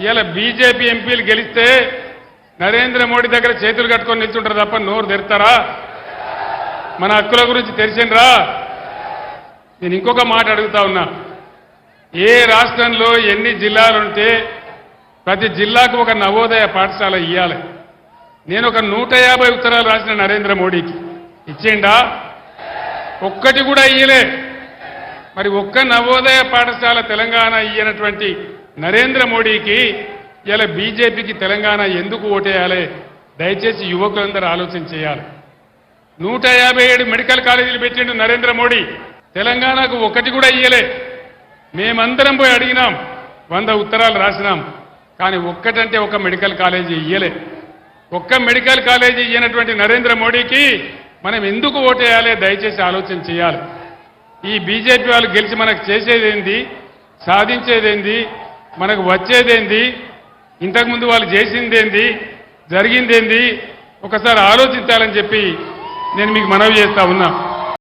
ఇలా బీజేపీ ఎంపీలు గెలిస్తే నరేంద్ర మోడీ దగ్గర చేతులు కట్టుకొని నిల్చుంటారు తప్ప నోరు తెరుతారా? మన హక్కుల గురించి తెలిసిండ్రా? నేను ఇంకొక మాట అడుగుతా ఉన్నా. ఏ రాష్ట్రంలో ఎన్ని జిల్లాలుంటే ప్రతి జిల్లాకు ఒక నవోదయ పాఠశాల ఇవ్వాలి నేను ఒక నూట యాభై ఉత్తరాలు రాసిన నరేంద్ర మోడీకి. ఇచ్చిండా? ఒక్కటి కూడా ఇయ్యలే. మరి ఒక్క నవోదయ పాఠశాల తెలంగాణ ఇయ్యనటువంటి నరేంద్ర మోడీకి ఇలా బీజేపీకి తెలంగాణ ఎందుకు ఓటేయాలి? దయచేసి యువకులందరూ ఆలోచన చేయాలి. నూట యాభై ఏడు మెడికల్ కాలేజీలు పెట్టిండు నరేంద్ర మోడీ. తెలంగాణకు ఒకటి కూడా ఇయ్యలే. మేమందరం పోయి అడిగినాం వంద ఉత్తరాలు రాసినాం కానీ ఒక్కటంటే ఒక మెడికల్ కాలేజీ ఇయ్యలే. ఒక్క మెడికల్ కాలేజీ ఇయ్యనటువంటి నరేంద్ర మోడీకి మనం ఎందుకు ఓటేయాలి? దయచేసి ఆలోచన చేయాలి. ఈ బీజేపీ వాళ్ళు గెలిచి మనకు చేసేదేంది? సాధించేదేంది? మనకు వచ్చేదేంది? ఇంతకుముందు వాళ్ళు చేసిందేంది? జరిగిందేంది? ఒకసారి ఆలోచించాలని చెప్పి నేను మీకు మనవి చేస్తా ఉన్నా.